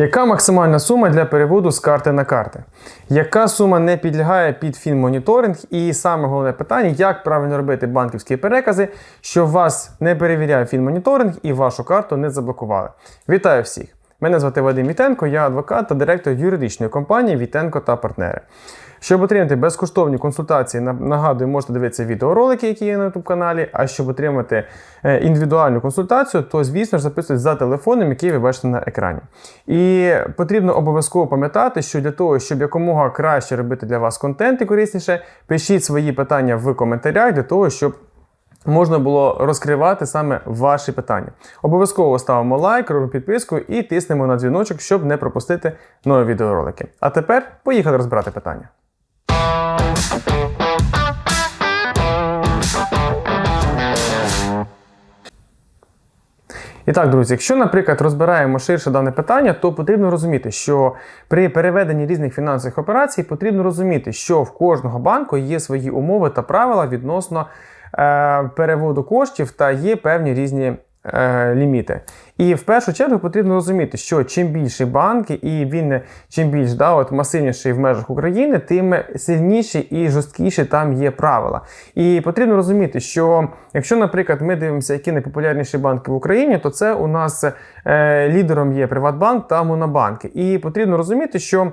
Яка максимальна сума для переводу з карти на карти? Яка сума не підлягає під фінмоніторинг? І саме головне питання, як правильно робити банківські перекази, що вас не перевіряє фінмоніторинг і вашу карту не заблокували. Вітаю всіх! Мене звати Вадим Вітенко, я адвокат та директор юридичної компанії Вітенко та партнери. Щоб отримати безкоштовні консультації, нагадую, можете дивитися відеоролики, які є на YouTube каналі. А щоб отримати е, індивідуальну консультацію, то звісно ж записуйтесь за телефоном, який ви бачите на екрані. І потрібно обов'язково пам'ятати, що для того, щоб якомога краще робити для вас контент і корисніше, пишіть свої питання в коментарях для того, щоб можна було розкривати саме ваші питання. Обов'язково ставимо лайк, робимо підписку і тиснемо на дзвіночок, щоб не пропустити нові відеоролики. А тепер поїхали розбирати питання. І так, друзі, якщо, наприклад, розбираємо ширше дане питання, то потрібно розуміти, що при переведенні різних фінансових операцій потрібно розуміти, що в кожного банку є свої умови та правила відносно е, переводу коштів та є певні різні е, ліміти. І в першу чергу потрібно розуміти, що чим більший банк, і він чим більш да, от масивніший в межах України, тим сильніші і жорсткіші там є правила. І потрібно розуміти, що якщо, наприклад, ми дивимося, які найпопулярніші банки в Україні, то це у нас е, лідером є Приватбанк та Монобанки. І потрібно розуміти, що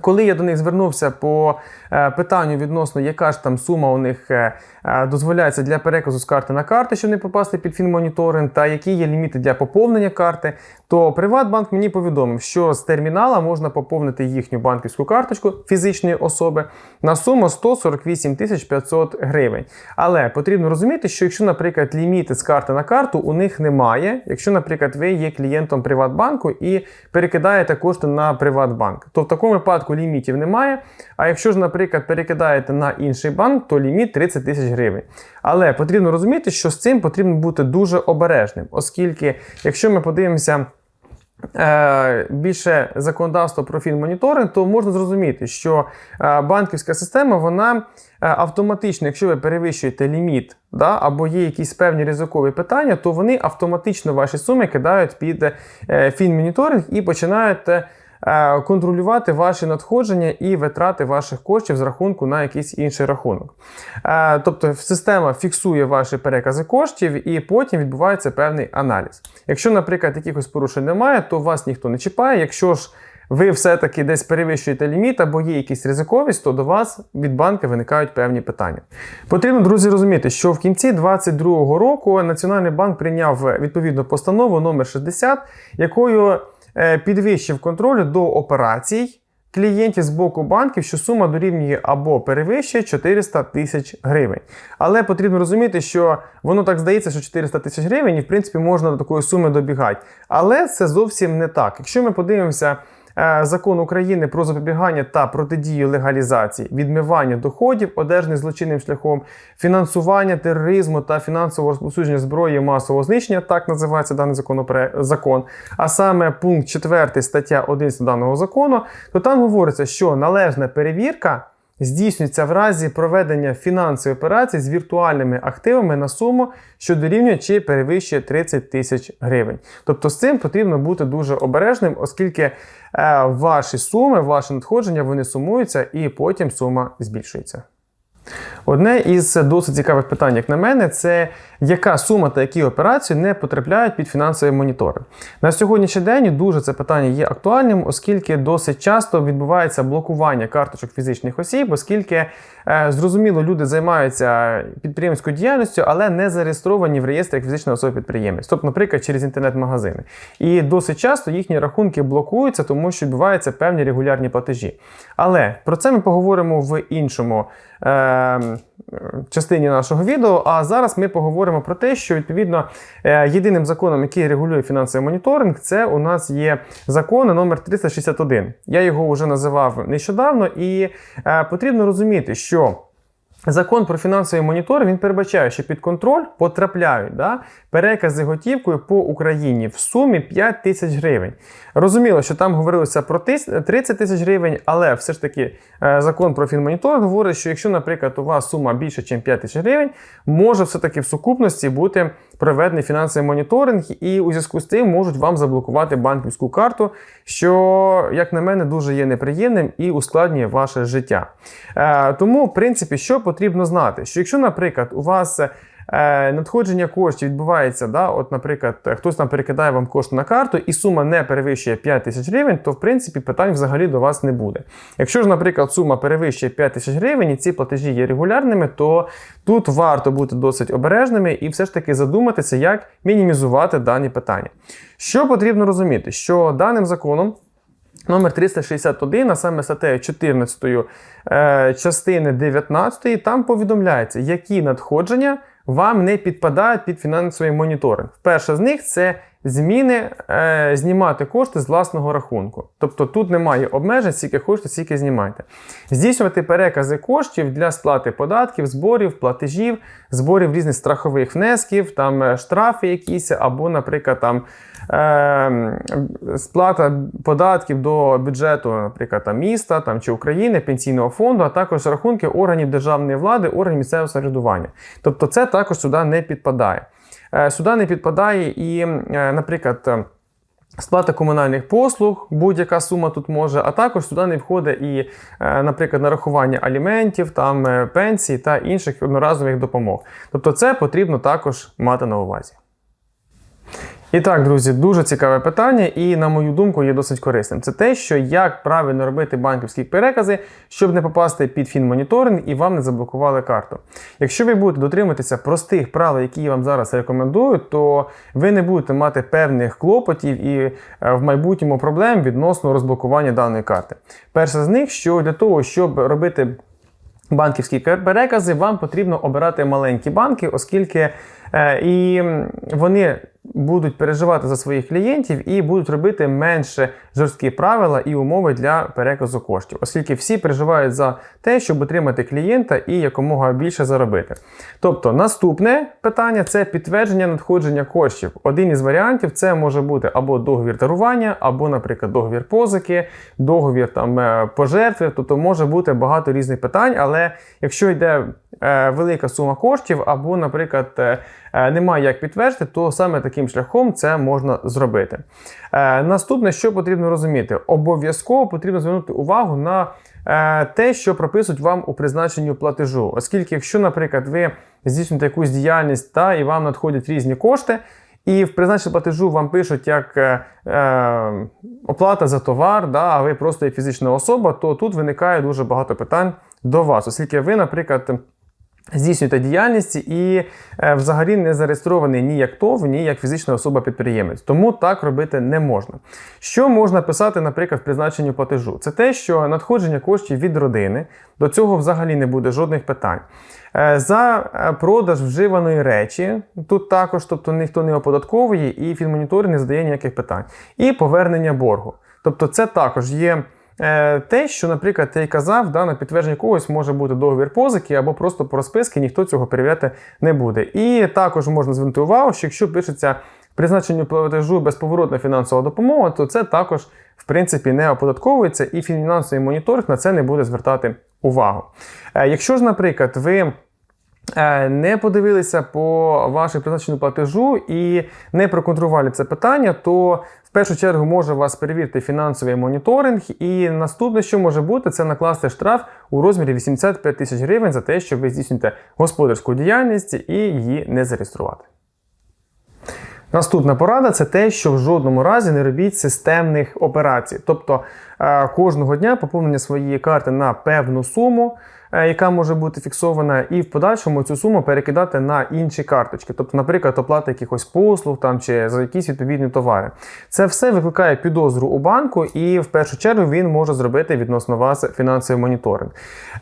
коли я до них звернувся по е, питанню відносно, яка ж там сума у них е, е, дозволяється для переказу з карти на карти, щоб не попасти під фінмоніторинг, та які є ліміти для поповнення карти, то Приватбанк мені повідомив, що з термінала можна поповнити їхню банківську карточку фізичної особи на суму 148 тисяч 500 гривень. Але потрібно розуміти, що якщо, наприклад, ліміти з карти на карту у них немає, якщо, наприклад, ви є клієнтом Приватбанку і перекидаєте кошти на Приватбанк, то в такому випадку лімітів немає. А якщо ж, наприклад, перекидаєте на інший банк, то ліміт 30 тисяч гривень. Але потрібно розуміти, що з цим потрібно бути дуже обережним, оскільки, якщо ми подивимося. Е, Більше законодавство про фінмоніторинг, то можна зрозуміти, що е, банківська система вона е, автоматично, якщо ви перевищуєте ліміт, да, або є якісь певні ризикові питання, то вони автоматично ваші суми кидають під фінмоніторинг і починають е, контролювати ваші надходження і витрати ваших коштів з рахунку на якийсь інший рахунок. Е, Тобто система фіксує ваші перекази коштів і потім відбувається певний аналіз. Якщо, наприклад, якихось порушень немає, то вас ніхто не чіпає. Якщо ж ви все-таки десь перевищуєте ліміт або є якісь ризиковість, то до вас від банку виникають певні питання. Потрібно, друзі, розуміти, що в кінці 2022 року Національний банк прийняв відповідну постанову номер 60, якою е, підвищив контроль до операцій клієнтів з боку банків, що сума дорівнює або перевищує 400 тисяч гривень. Але потрібно розуміти, що воно так здається, що 400 тисяч гривень, і в принципі можна до такої суми добігати. Але це зовсім не так. Якщо ми подивимося. Е, Закон України про запобігання та протидію легалізації, відмивання доходів, одержаних злочинним шляхом, фінансування тероризму та фінансового розповсюдження зброї масового знищення, так називається даний закон. А саме пункт 4 стаття 11 даного закону, то там говориться, що належна перевірка здійснюється в разі проведення фінансової операції з віртуальними активами на суму, що дорівнює чи перевищує 30 тисяч гривень. Тобто з цим потрібно бути дуже обережним, оскільки е, ваші суми, ваші надходження вони сумуються і потім сума збільшується. Одне із досить цікавих питань, як на мене, це яка сума та які операції не потрапляють під фінансовий моніторинг. На сьогоднішній день дуже це питання є актуальним, оскільки досить часто відбувається блокування карточок фізичних осіб, оскільки е, зрозуміло, люди займаються підприємською діяльністю, але не зареєстровані в реєстрі як фізична особа підприємець, тобто, наприклад, через інтернет-магазини. І досить часто їхні рахунки блокуються, тому що відбуваються певні регулярні платежі. Але про це ми поговоримо в іншому. Е, частині нашого відео. А зараз ми поговоримо про те, що відповідно е, єдиним законом, який регулює фінансовий моніторинг, це у нас є закон номер 361. Я його вже називав нещодавно, і е, потрібно розуміти, що. Закон про фінансовий монітор він передбачає, що під контроль потрапляють да, перекази готівкою по Україні в сумі 5 тисяч гривень. Розуміло, що там говорилося про тис- 30 тисяч гривень, але все ж таки е, закон про фінмонітор говорить, що якщо, наприклад, у вас сума більше, ніж 5 тисяч гривень, може все-таки в сукупності бути проведений фінансовий моніторинг, і у зв'язку з тим можуть вам заблокувати банківську карту, що, як на мене, дуже є неприємним і ускладнює ваше життя. Е, тому, в принципі, що потрібно знати, що якщо, наприклад, у вас е, надходження коштів відбувається, да, от, наприклад, хтось там перекидає вам кошти на карту, і сума не перевищує 5 тисяч гривень, то в принципі питань взагалі до вас не буде. Якщо ж, наприклад, сума перевищує 5 тисяч гривень і ці платежі є регулярними, то тут варто бути досить обережними і все ж таки задуматися, як мінімізувати дані питання. Що потрібно розуміти, що даним законом. Номер 361, а саме статтею 14 е, частини 19, там повідомляється, які надходження вам не підпадають під фінансовий моніторинг. Перша з них це зміни е, знімати кошти з власного рахунку. Тобто тут немає обмежень, скільки хочете, стільки знімайте. Здійснювати перекази коштів для сплати податків, зборів, платежів, зборів різних страхових внесків, там е, штрафи якісь, або, наприклад, там. Е, сплата податків до бюджету, наприклад, там, міста там, чи України, пенсійного фонду, а також рахунки органів державної влади, органів місцевого самоврядування. Тобто, це також сюди не підпадає. Е, сюди не підпадає і, е, наприклад, Сплата комунальних послуг, будь-яка сума тут може, а також сюди не входить і, е, наприклад, нарахування аліментів, там пенсій та інших одноразових допомог. Тобто це потрібно також мати на увазі. І так, друзі, дуже цікаве питання, і, на мою думку, є досить корисним. Це те, що як правильно робити банківські перекази, щоб не попасти під фінмоніторинг і вам не заблокували карту. Якщо ви будете дотримуватися простих правил, які я вам зараз рекомендую, то ви не будете мати певних клопотів і е, в майбутньому проблем відносно розблокування даної карти. Перше з них, що для того, щоб робити банківські перекази, вам потрібно обирати маленькі банки, оскільки е, і вони будуть переживати за своїх клієнтів і будуть робити менше жорсткі правила і умови для переказу коштів, оскільки всі переживають за те, щоб отримати клієнта і якомога більше заробити. Тобто, наступне питання це підтвердження надходження коштів. Один із варіантів це може бути або договір дарування, або, наприклад, договір позики, договір там е, пожертви, тобто може бути багато різних питань, але якщо йде велика сума коштів, або, наприклад, е, е немає як підтвердити, то саме таким шляхом це можна зробити. Е, наступне, що потрібно розуміти, обов'язково потрібно звернути увагу на е, те, що прописують вам у призначенню платежу. Оскільки, якщо, наприклад, ви здійснюєте якусь діяльність та і вам надходять різні кошти. І в призначенні платежу вам пишуть як е, е, оплата за товар, да, а ви просто є фізична особа, то тут виникає дуже багато питань до вас, оскільки ви, наприклад, Здійснюєте діяльність і е, взагалі не зареєстрований ні як ТОВ, ні як фізична особа-підприємець. Тому так робити не можна. Що можна писати, наприклад, в призначенні платежу? Це те, що надходження коштів від родини, до цього взагалі не буде жодних питань. Е, за е, продаж вживаної речі, тут також, тобто ніхто не оподатковує, і фінмоніторинг не задає ніяких питань. І повернення боргу. Тобто, це також є. Е, те, що, наприклад, ти казав, да, на підтвердження когось може бути договір позики або просто по розписки, ніхто цього перевіряти не буде. І також можна звернути увагу, що якщо пишеться призначенню платежу безповоротна фінансова допомога, то це також в принципі не оподатковується, і фінансовий моніторинг на це не буде звертати увагу. Е, якщо ж, наприклад, ви не подивилися по вашому призначенню платежу і не проконтролювали це питання, то в першу чергу може вас перевірити фінансовий моніторинг. І наступне, що може бути, це накласти штраф у розмірі 85 тисяч гривень за те, що ви здійснюєте господарську діяльність і її не зареєструвати. Наступна порада це те, що в жодному разі не робіть системних операцій. Тобто е, кожного дня поповнення своєї карти на певну суму. Е, яка може бути фіксована, і в подальшому цю суму перекидати на інші карточки, тобто, наприклад, оплата якихось послуг там чи за якісь відповідні товари. Це все викликає підозру у банку, і в першу чергу він може зробити відносно вас фінансовий моніторинг.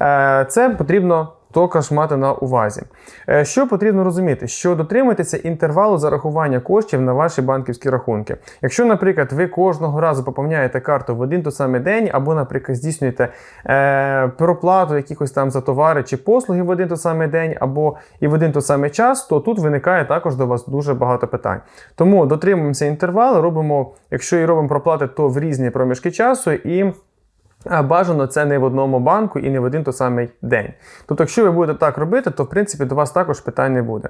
Е, це потрібно також мати на увазі. Е, що потрібно розуміти, що дотримуйтеся інтервалу зарахування коштів на ваші банківські рахунки. Якщо, наприклад, ви кожного разу поповняєте карту в один той самий день, або, наприклад, здійснюєте е, проплату якихось там за товари чи послуги в один той самий день, або і в один той самий час, то тут виникає також до вас дуже багато питань. Тому дотримуємося інтервалу, робимо, якщо і робимо проплати, то в різні проміжки часу і. Бажано це не в одному банку і не в один той самий день. Тобто, якщо ви будете так робити, то в принципі до вас також питань не буде.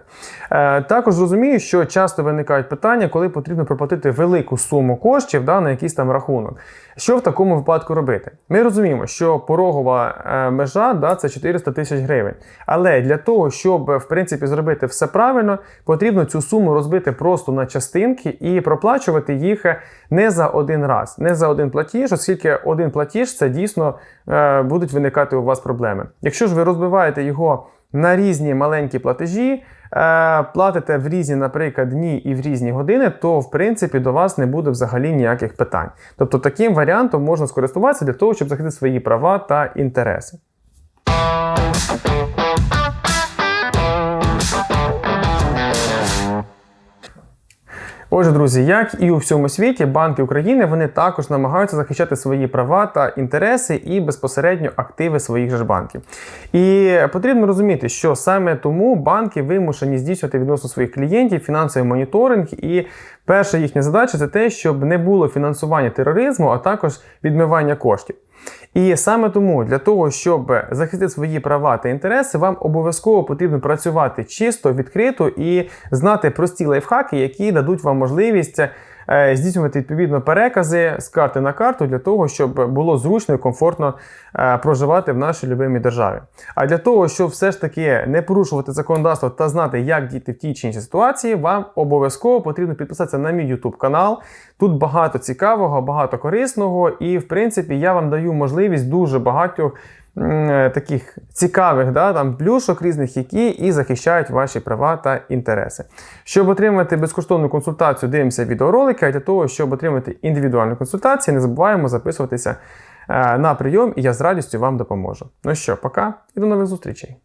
Е, також розумію, що часто виникають питання, коли потрібно проплатити велику суму коштів да, на якийсь там рахунок. Що в такому випадку робити? Ми розуміємо, що порогова е, межа да, це 400 тисяч гривень. Але для того, щоб в принципі зробити все правильно, потрібно цю суму розбити просто на частинки і проплачувати їх не за один раз, не за один платіж, оскільки один платіж це дійсно е, будуть виникати у вас проблеми. Якщо ж ви розбиваєте його на різні маленькі платежі, е, платите в різні, наприклад, дні і в різні години, то в принципі до вас не буде взагалі ніяких питань. Тобто таким варіантом можна скористуватися для того, щоб захистити свої права та інтереси. Отже, друзі, як і у всьому світі, банки України вони також намагаються захищати свої права та інтереси і безпосередньо активи своїх же ж банків. І потрібно розуміти, що саме тому банки вимушені здійснювати відносно своїх клієнтів фінансовий моніторинг. І перша їхня задача це те, щоб не було фінансування тероризму, а також відмивання коштів. І саме тому для того, щоб захистити свої права та інтереси, вам обов'язково потрібно працювати чисто, відкрито і знати прості лайфхаки, які дадуть вам можливість здійснювати відповідно перекази з карти на карту для того, щоб було зручно і комфортно е, проживати в нашій любимій державі. А для того, щоб все ж таки не порушувати законодавство та знати, як діяти в тій чи іншій ситуації, вам обов'язково потрібно підписатися на мій YouTube канал. Тут багато цікавого, багато корисного, і в принципі я вам даю можливість дуже багатьох таких цікавих да, там, плюшок різних, які і захищають ваші права та інтереси. Щоб отримати безкоштовну консультацію, дивимося відеоролики. А для того, щоб отримати індивідуальну консультацію, не забуваємо записуватися е, на прийом, і я з радістю вам допоможу. Ну що, пока і до нових зустрічей!